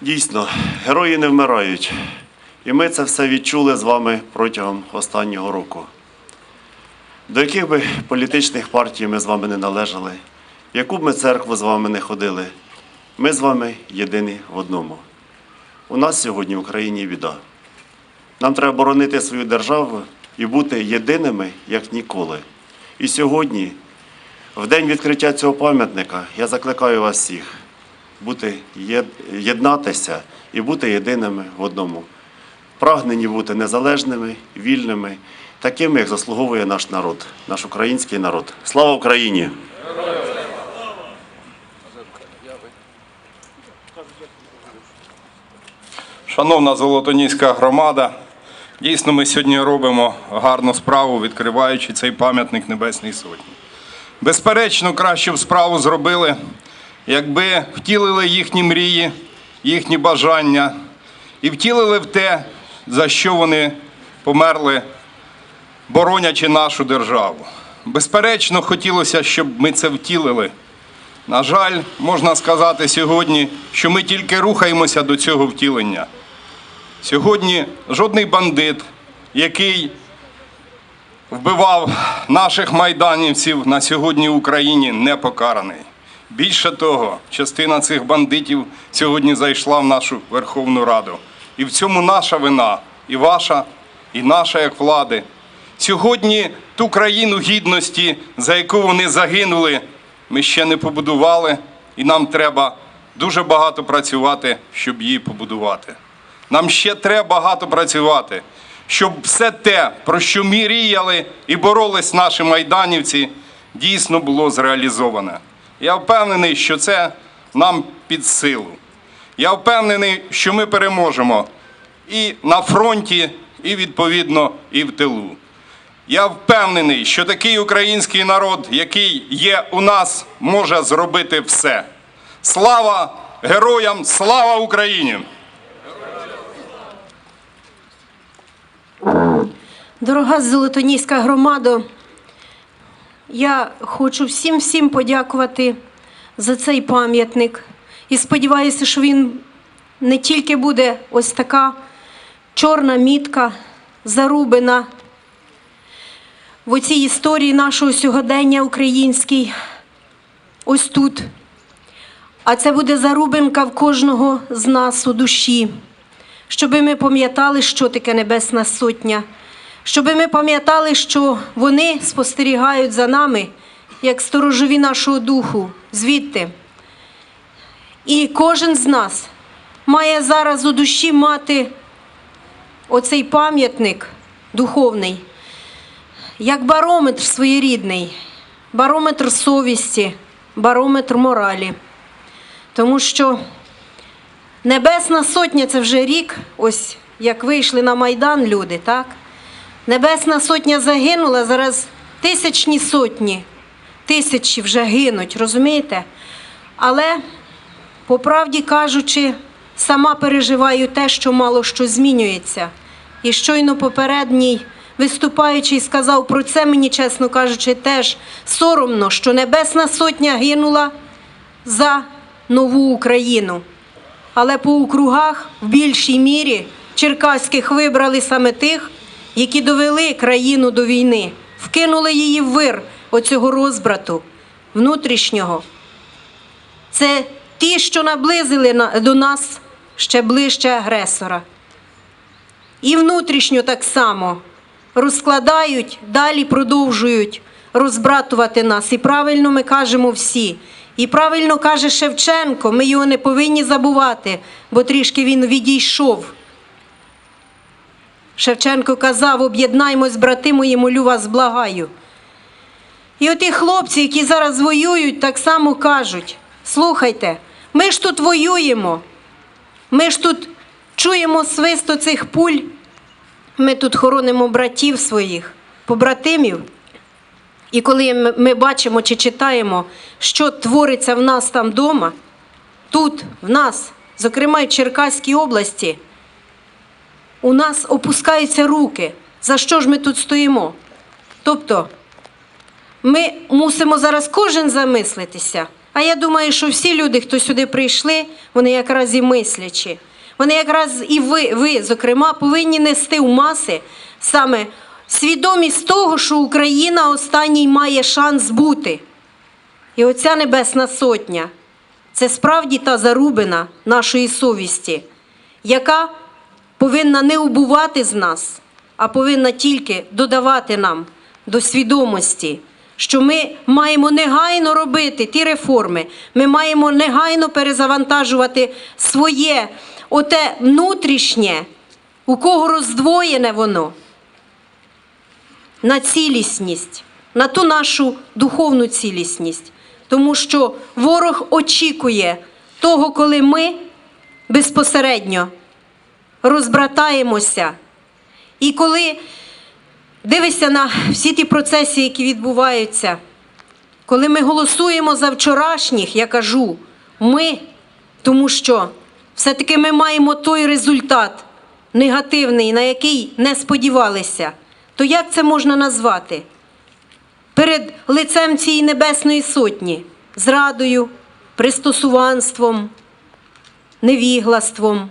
Дійсно, герої не вмирають. І ми це все відчули з вами протягом останнього року. До яких би політичних партій ми з вами не належали, в яку б ми церкву з вами не ходили, ми з вами єдині в одному. У нас сьогодні в Україні біда. Нам треба боронити свою державу і бути єдиними, як ніколи. І сьогодні, в день відкриття цього пам'ятника, я закликаю вас всіх бути єднатися і бути єдиними в одному. Прагнені бути незалежними, вільними, такими, як заслуговує наш народ, наш український народ. Слава Україні! Шановна Золотоніська громада, дійсно ми сьогодні робимо гарну справу, відкриваючи цей пам'ятник Небесній Сотні. Безперечно, кращу б справу зробили, якби втілили їхні мрії, їхні бажання і втілили в те, за що вони померли, боронячи нашу державу. Безперечно, хотілося, щоб ми це втілили. На жаль, можна сказати сьогодні, що ми тільки рухаємося до цього втілення. Сьогодні жодний бандит, який вбивав наших майданівців на сьогодні в Україні, не покараний. Більше того, частина цих бандитів сьогодні зайшла в нашу Верховну Раду. І в цьому наша вина, і ваша, і наша як влади. Сьогодні ту країну гідності, за яку вони загинули, ми ще не побудували, і нам треба дуже багато працювати, щоб її побудувати. Нам ще треба багато працювати, щоб все те, про що мріяли і боролись наші майданівці, дійсно було зреалізоване. Я впевнений, що це нам під силу. Я впевнений, що ми переможемо і на фронті, і відповідно, і в тилу. Я впевнений, що такий український народ, який є у нас, може зробити все. Слава героям! Слава Україні! Дорога Золотоніська громада, я хочу всім всім подякувати за цей пам'ятник. І сподіваюся, що він не тільки буде ось така чорна мітка, зарубина в оцій історії нашого сьогодення українській, ось тут. А це буде зарубинка в кожного з нас у душі, щоби ми пам'ятали, що таке Небесна Сотня, щоби ми пам'ятали, що вони спостерігають за нами, як сторожові нашого духу, звідти. І кожен з нас має зараз у душі мати оцей пам'ятник духовний, як барометр своєрідний, барометр совісті, барометр моралі. Тому що Небесна Сотня це вже рік, ось як вийшли на Майдан люди, так? Небесна Сотня загинула, зараз тисячні сотні, тисячі вже гинуть, розумієте? Але, по правді кажучи, сама переживаю те, що мало що змінюється. І щойно попередній виступаючий сказав про це, мені, чесно кажучи, теж соромно, що Небесна Сотня гинула за нову Україну. Але по округах в більшій мірі черкаських вибрали саме тих, які довели країну до війни, вкинули її в вир оцього розбрату внутрішнього. Це ті, що наблизили на- до нас ще ближче агресора. І внутрішньо так само розкладають, далі продовжують розбратувати нас. І правильно ми кажемо всі. І правильно каже Шевченко, ми його не повинні забувати, бо трішки він відійшов. Шевченко казав: об'єднаймось, брати мої, молю вас, благаю. І оті хлопці, які зараз воюють, так само кажуть: слухайте, ми ж тут воюємо, ми ж тут чуємо свист оцих пуль, ми тут хоронимо братів своїх, побратимів. І коли ми- бачимо чи читаємо, що твориться в нас там вдома, тут, в нас, зокрема і в Черкаській області, у нас опускаються руки. За що ж ми тут стоїмо? Тобто, ми мусимо зараз кожен замислитися, А я думаю, що всі люди, хто сюди прийшли, вони якраз і мислячі. Вони якраз і ви, ви, зокрема, повинні нести в маси саме свідомість того, що Україна останній має шанс бути. І оця Небесна Сотня це справді та зарубина нашої совісті, яка повинна не убувати з нас, а повинна тільки додавати нам до свідомості, що ми маємо негайно робити ті реформи, ми маємо негайно перезавантажувати своє, оте внутрішнє, у кого роздвоєне воно на цілісність, на ту нашу духовну цілісність. Тому що ворог очікує того, коли ми безпосередньо розбратаємося. І коли дивишся на всі ті процеси, які відбуваються, коли ми голосуємо за вчорашніх, я кажу, ми, тому що все-таки ми маємо той результат негативний, на який не сподівалися, то як це можна назвати? Перед лицем цієї небесної сотні, зрадою, пристосуванством, невіглаством,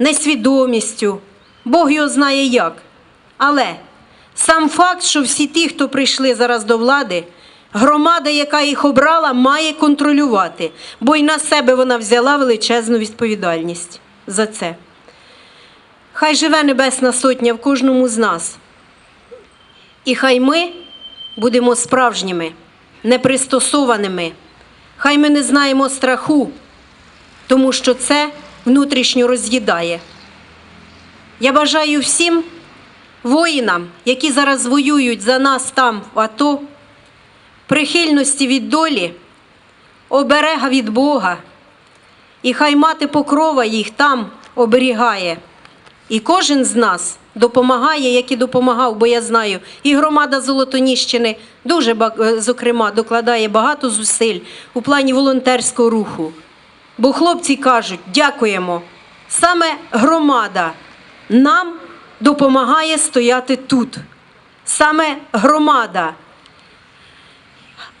несвідомістю. Бог його знає як. Але сам факт, що всі ті, хто прийшли зараз до влади, громада, яка їх обрала, має контролювати, бо й на себе вона взяла величезну відповідальність за це. Хай живе Небесна Сотня в кожному з нас. І хай ми будемо справжніми, непристосованими. Хай ми не знаємо страху, тому що це внутрішньо роз'їдає. Я бажаю всім воїнам, які зараз воюють за нас там в АТО, прихильності від долі, оберега від Бога, і хай мати покрова їх там оберігає. І кожен з нас допомагає, як і допомагав, бо я знаю, і громада Золотоніщини дуже е, зокрема докладає багато зусиль у плані волонтерського руху. Бо хлопці кажуть, дякуємо. Саме громада нам допомагає стояти тут. Саме громада,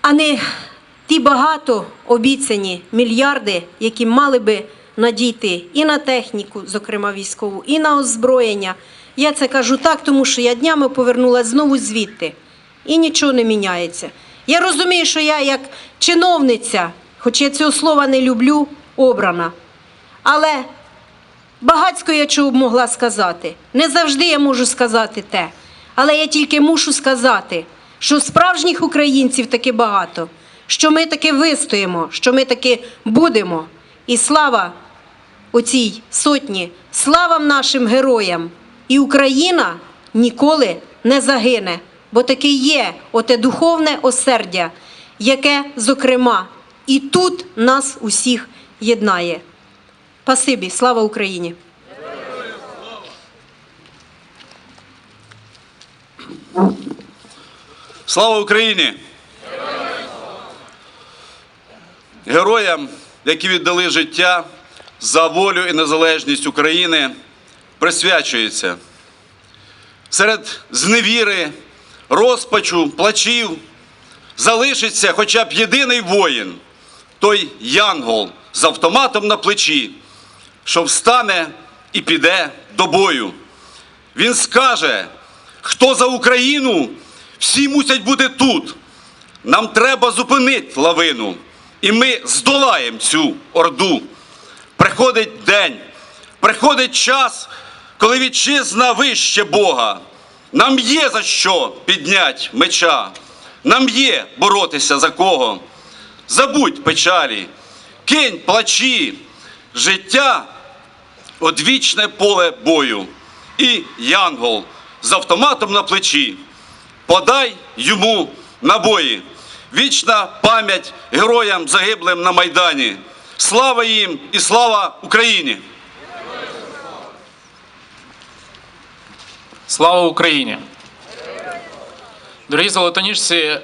а не ті багато обіцяні мільярди, які мали би надійти і на техніку, зокрема військову, і на озброєння. Я це кажу так, тому що я днями повернулася знову звідти, і нічого не міняється. Я розумію, що я як чиновниця, хоч я цього слова не люблю, обрана. Але багацько я чого б могла сказати. Не завжди я можу сказати те. Але я тільки мушу сказати, що справжніх українців таки багато, що ми таки вистоїмо, що ми таки будемо. І слава оцій сотні, слава нашим героям! І Україна ніколи не загине, бо таки є оте духовне осердя, яке, зокрема, і тут нас усіх єднає. Спасибі, слава Україні! Слава Україні! Героям, які віддали життя за волю і незалежність України, присвячується. Серед зневіри, розпачу, плачів залишиться хоча б єдиний воїн, той янгол з автоматом на плечі, що встане і піде до бою. Він скаже, хто за Україну, всі мусять бути тут. Нам треба зупинити лавину, і ми здолаємо цю орду. Приходить день, приходить час, коли вітчизна вище Бога. Нам є за що піднять меча, нам є боротися за кого. Забудь печалі, кинь плачі, життя одвічне поле бою. І янгол з автоматом на плечі. Подай йому набої. Вічна пам'ять героям загиблим на Майдані. Слава їм і слава Україні! Слава Україні! Дорогі золотоніжці,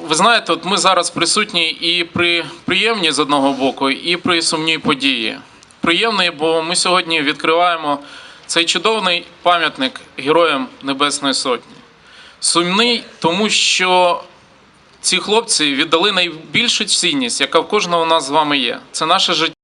ви знаєте, от ми зараз присутні і при приємній з одного боку, і при сумній події. Приємний, бо ми сьогодні відкриваємо цей чудовий пам'ятник Героям Небесної Сотні. Сумний, тому що ці хлопці віддали найбільшу цінність, яка в кожного у нас з вами є. Це наше життя.